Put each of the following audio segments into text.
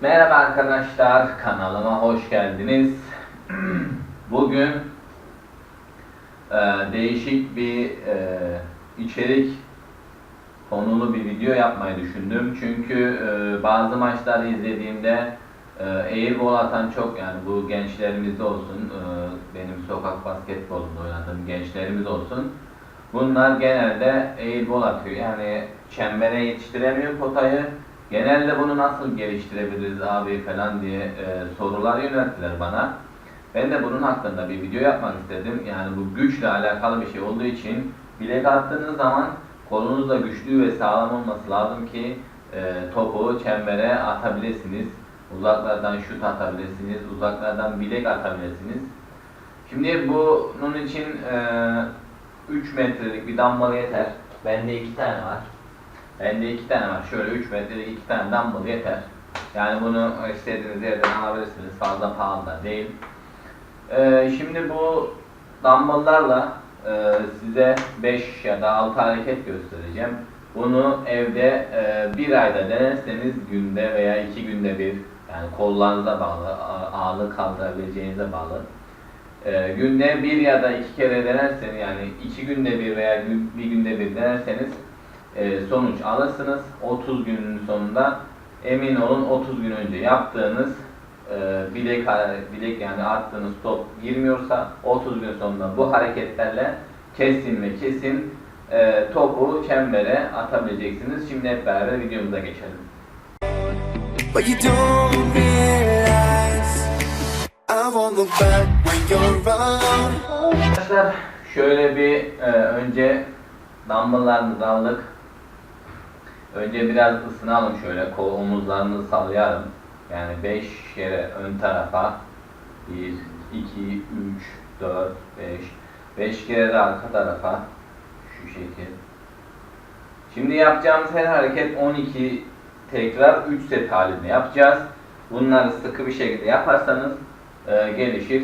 Merhaba arkadaşlar, kanalıma hoş geldiniz. Bugün e, değişik bir e, içerik konulu bir video yapmayı düşündüm. Çünkü e, bazı maçları izlediğimde e, airball atan çok yani bu gençlerimizde olsun, e, benim sokak basketbolunda oynadığım gençlerimiz olsun. Bunlar genelde airball atıyor. Yani çembere yetiştiremiyor potayı. Genelde bunu nasıl geliştirebiliriz abi falan diye e, sorular yönelttiler bana. Ben de bunun hakkında bir video yapmak istedim. Yani bu güçle alakalı bir şey olduğu için bilek attığınız zaman kolunuz da güçlü ve sağlam olması lazım ki e, topu çembere atabilirsiniz. Uzaklardan şut atabilirsiniz, uzaklardan bilek atabilirsiniz. Şimdi bunun için e, 3 metrelik bir dumbbell yeter. Bende 2 tane var. Bende 2 tane var. Şöyle 3 metrelik 2 tane dumbbell yeter. Yani bunu istediğiniz yerden alabilirsiniz. Fazla pahalı da değil. E, şimdi bu dumbbell'larla e, size 5 ya da 6 hareket göstereceğim. Bunu evde e, bir ayda denerseniz günde veya iki günde bir yani kollarınıza bağlı, ağırlık kaldırabileceğinize bağlı. E, günde bir ya da iki kere denerseniz yani iki günde bir veya gün- bir günde bir denerseniz e, sonuç alırsınız. 30 günün sonunda emin olun 30 gün önce yaptığınız e, bilek bilek yani attığınız top girmiyorsa 30 gün sonunda bu hareketlerle kesin ve kesin e, topu çembere atabileceksiniz. Şimdi hep beraber videomuza geçelim. But you don't realize I won't look back when you're around. Arkadaşlar şöyle bir e, önce dumbbelllarımızı aldık. Önce biraz ısınalım şöyle kol omuzlarını sallayalım. Yani 5 kere ön tarafa 1, 2, 3, 4, 5 5 kere de arka tarafa şu şekil. Şimdi yapacağımız her hareket 12 tekrar 3 set halinde yapacağız. Bunları sıkı bir şekilde yaparsanız e, gelişir.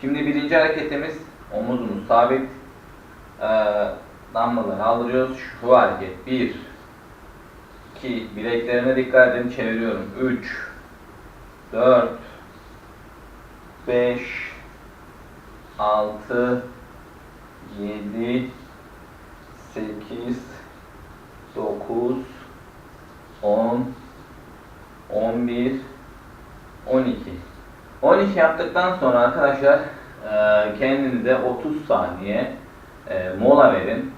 Şimdi birinci hareketimiz omuzumuz sabit. E, dumbbellları aldırıyoruz. Şu hareket 1 2 bileklerime dikkat edin çeviriyorum. 3 4 5 6 7 8 9 10 11 12 12 yaptıktan sonra arkadaşlar e, kendinize 30 saniye e, mola verin.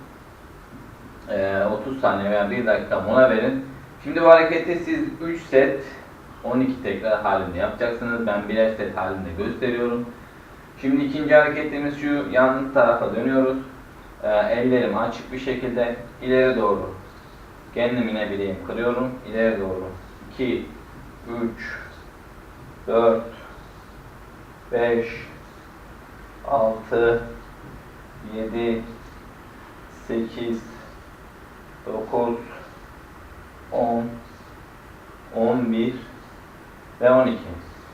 E, 30 saniye veya 1 dakika mola verin. Şimdi bu hareketi siz 3 set 12 tekrar halinde yapacaksınız. Ben birer set halinde gösteriyorum. Şimdi ikinci hareketimiz şu yan tarafa dönüyoruz. E, ellerimi açık bir şekilde ileri doğru kendim yine bileğimi kırıyorum. İleri doğru 2 3 4 5 6 7 8 9 10 11 ve 12.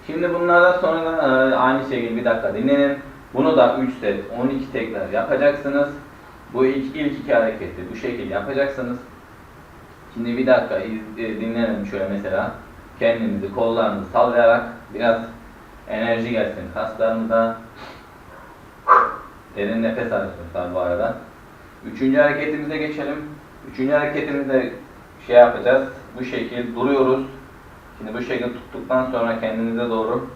Şimdi bunlardan sonra e, aynı şekilde bir dakika dinlenin. Bunu da 3 set 12 tekrar yapacaksınız. Bu ilk, ilk iki hareketi bu şekilde yapacaksınız. Şimdi bir dakika e, dinlenin şöyle mesela. Kendinizi kollarınızı sallayarak biraz enerji gelsin kaslarınıza. Derin nefes tabi bu arada. Üçüncü hareketimize geçelim. Üçüncü hareketimizde şey yapacağız. Bu şekil duruyoruz. Şimdi bu şekilde tuttuktan sonra kendinize doğru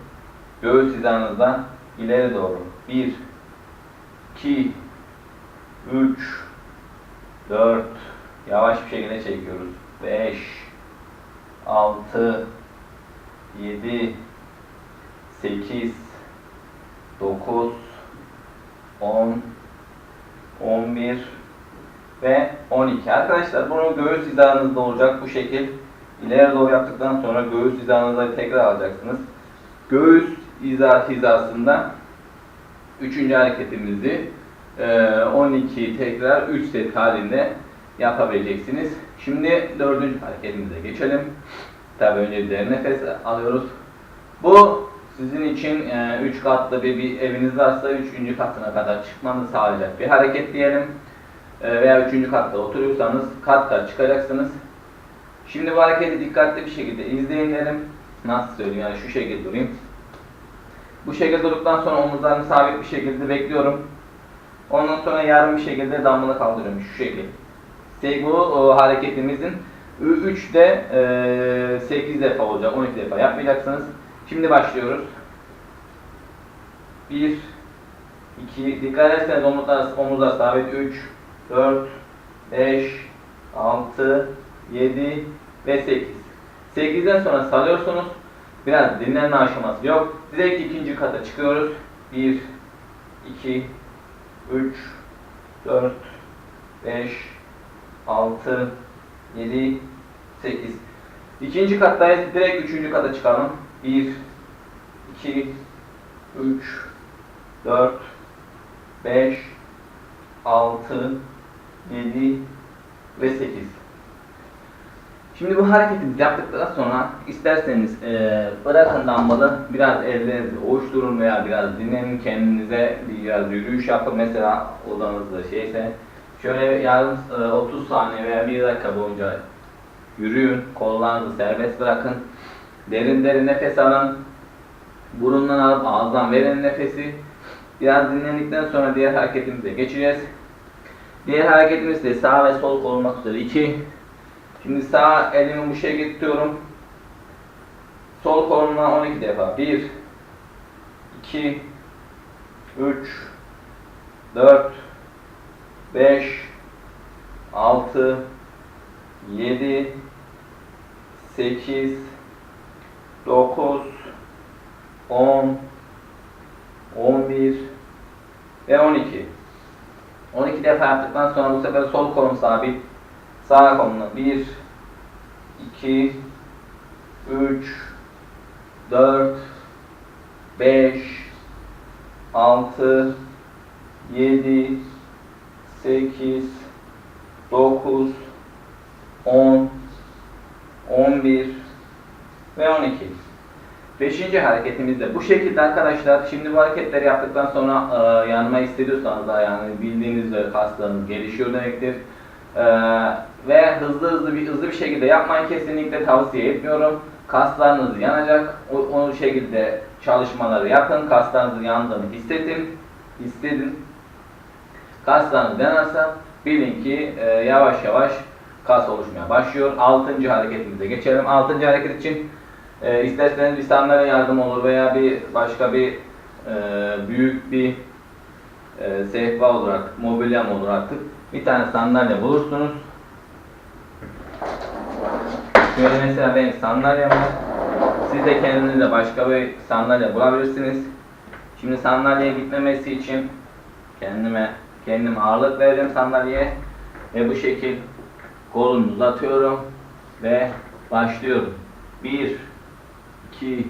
göğüs hizanızdan ileri doğru. 1 2 3 4 Yavaş bir şekilde çekiyoruz. 5 6 7 8 9 10 11 ve 12. Arkadaşlar bunu göğüs hizanızda olacak bu şekil. İleri doğru yaptıktan sonra göğüs hizanıza tekrar alacaksınız. Göğüs hiza, hizasında üçüncü hareketimizi eee, 12 tekrar 3 set halinde yapabileceksiniz. Şimdi dördüncü hareketimize geçelim. Tabi önce derin nefes alıyoruz. Bu sizin için 3 katlı bir, bir eviniz varsa 3. katına kadar çıkmanızı sağlayacak bir hareket diyelim. E, veya 3. katta oturuyorsanız kat kat çıkacaksınız. Şimdi bu hareketi dikkatli bir şekilde izleyin derim. nasıl söyleyeyim yani şu şekilde durayım. Bu şekilde durduktan sonra omuzlarımı sabit bir şekilde bekliyorum. Ondan sonra yarım bir şekilde dumbbell'ı kaldırıyorum şu şekilde. Se- Bu o, hareketimizin 3'de 8 defa olacak, 12 defa yapmayacaksınız. Şimdi başlıyoruz. 1 2 dikkat ederseniz omuzlar, omuzlar sabit 3 4 5 6 7 ve 8. 8'den sonra salıyorsunuz. Biraz dinlenme aşaması yok. Direkt ikinci kata çıkıyoruz. 1 2 3 4 5 6 7 8 İkinci kattayız. Direkt üçüncü kata çıkalım. 1 2 3 4 5 6 7 ve 8 Şimdi bu hareketi yaptıktan sonra isterseniz eee bırakın dumbbell'ı biraz ellerinizi ovuşturun veya biraz dinlenin kendinize biraz yürüyüş yapın. Mesela odanızda şeyse şöyle yarım eee, 30 saniye veya 1 dakika boyunca yürüyün kollarınızı serbest bırakın. Derin derin nefes alın. Burundan alıp ağızdan verin nefesi. Biraz dinlendikten sonra diğer hareketimize geçeceğiz diğer hareketimiz de sağ ve sol olmak üzere. 2 Şimdi sağ elimi bu şekilde tutuyorum. Sol kolumla 12 defa. 1 2 3 4 5 6 7 8 9 10 11 ve 12 12 defa yaptıktan sonra bu sefer sol kolum sabit. Sağ koluna 1 2 3 4 5 6 7 8 9 10 11 ve 12 Beşinci hareketimiz de bu şekilde arkadaşlar. Şimdi bu hareketleri yaptıktan sonra e, yanma hissediyorsanız da yani bildiğiniz üzere kaslarınız gelişiyor demektir. Ee, ve hızlı hızlı bir hızlı bir şekilde yapmayı kesinlikle tavsiye etmiyorum. Kaslarınız yanacak. O, o şekilde çalışmaları yapın. Kaslarınızın yandığını hissedin. Hissedin. Kaslarınız yanarsa bilin ki e, yavaş yavaş kas oluşmaya başlıyor. Altıncı hareketimize geçelim. Altıncı hareket için e, isterseniz sandalye yardım olur veya bir başka bir e, büyük bir e, sehpa olarak, mobilyam olur artık. Bir tane sandalye bulursunuz. Şöyle mesela benim sandalyem var. Siz de kendinize başka bir sandalye bulabilirsiniz. Şimdi sandalyeye gitmemesi için kendime kendim ağırlık verdim sandalyeye ve bu şekil kolumu uzatıyorum ve başlıyorum. 1 2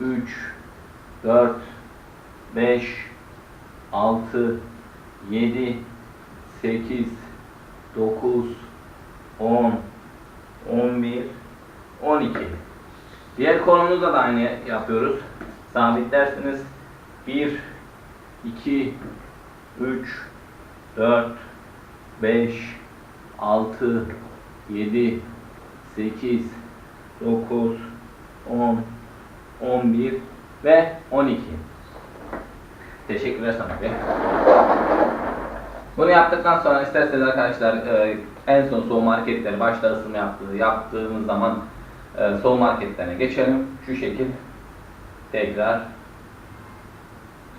3 4 5 6 7 8 9 10 11 12 Diğer kolumuzda da aynı yapıyoruz. Sabitlersiniz. 1 2 3 4 5 6 7 8 9 10 11 ve 12 Teşekkürler Samet Bey. Bunu yaptıktan sonra isterseniz arkadaşlar e, en son soğuma hareketleri başta ısınma yaptığı, yaptığımız zaman e, soğuma hareketlerine geçelim. Şu şekil tekrar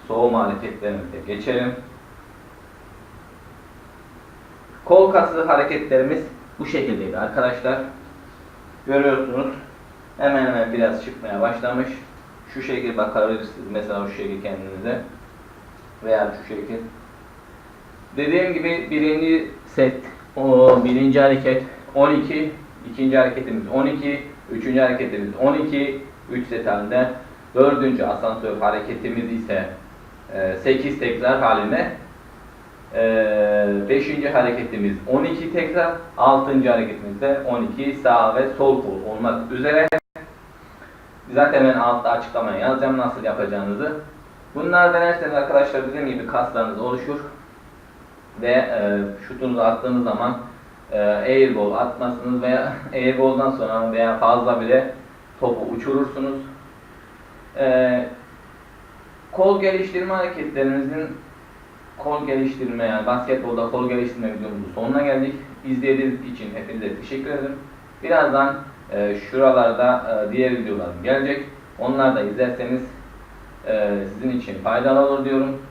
soğuma hareketlerimize geçelim. Kol kası hareketlerimiz bu şekildeydi arkadaşlar. Görüyorsunuz hemen hemen biraz çıkmaya başlamış. Şu şekil bakabilirsiniz mesela şu şekil kendinize veya şu şekil. Dediğim gibi birinci set, o birinci hareket 12, ikinci hareketimiz 12, üçüncü hareketimiz 12, 3 set halinde. Dördüncü asansör hareketimiz ise 8 tekrar halinde. Ee, beşinci hareketimiz 12 tekrar, altıncı hareketimiz de 12 sağ ve sol kol olmak üzere. Zaten ben altta açıklamaya yazacağım nasıl yapacağınızı. Bunlar denerseniz arkadaşlar dediğim gibi kaslarınız oluşur. Ve e, şutunuzu attığınız zaman e, airball atmasınız veya airball'dan sonra veya fazla bile topu uçurursunuz. Ee, kol geliştirme hareketlerimizin kol geliştirme yani basketbolda kol geliştirme videomuzun sonuna geldik. İzlediğiniz için hepinize teşekkür ederim. Birazdan e, şuralarda e, diğer videolarım gelecek. Onları da izlerseniz e, sizin için faydalı olur diyorum.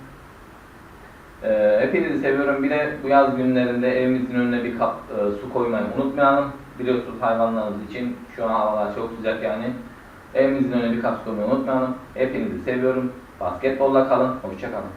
E, hepinizi seviyorum. Bir de bu yaz günlerinde evimizin önüne bir kap e, su koymayı unutmayalım. Biliyorsunuz hayvanlarımız için şu an havalar çok sıcak yani. Evimizin önüne bir kap su koymayı unutmayalım. Hepinizi seviyorum. Basketbolla kalın. Hoşça kalın.